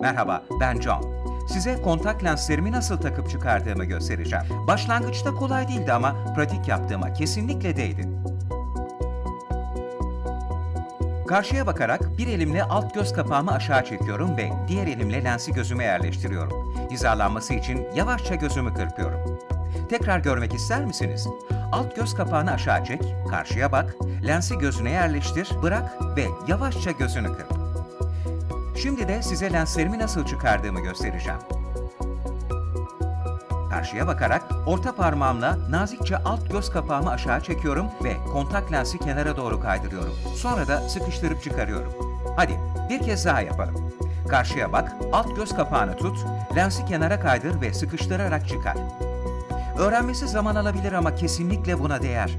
Merhaba, ben John. Size kontak lenslerimi nasıl takıp çıkardığımı göstereceğim. Başlangıçta kolay değildi ama pratik yaptığıma kesinlikle değdi. Karşıya bakarak bir elimle alt göz kapağımı aşağı çekiyorum ve diğer elimle lensi gözüme yerleştiriyorum. Hizalanması için yavaşça gözümü kırpıyorum. Tekrar görmek ister misiniz? Alt göz kapağını aşağı çek, karşıya bak, lensi gözüne yerleştir, bırak ve yavaşça gözünü kırp. Şimdi de size lenslerimi nasıl çıkardığımı göstereceğim. Karşıya bakarak orta parmağımla nazikçe alt göz kapağımı aşağı çekiyorum ve kontak lensi kenara doğru kaydırıyorum. Sonra da sıkıştırıp çıkarıyorum. Hadi bir kez daha yapalım. Karşıya bak, alt göz kapağını tut, lensi kenara kaydır ve sıkıştırarak çıkar. Öğrenmesi zaman alabilir ama kesinlikle buna değer.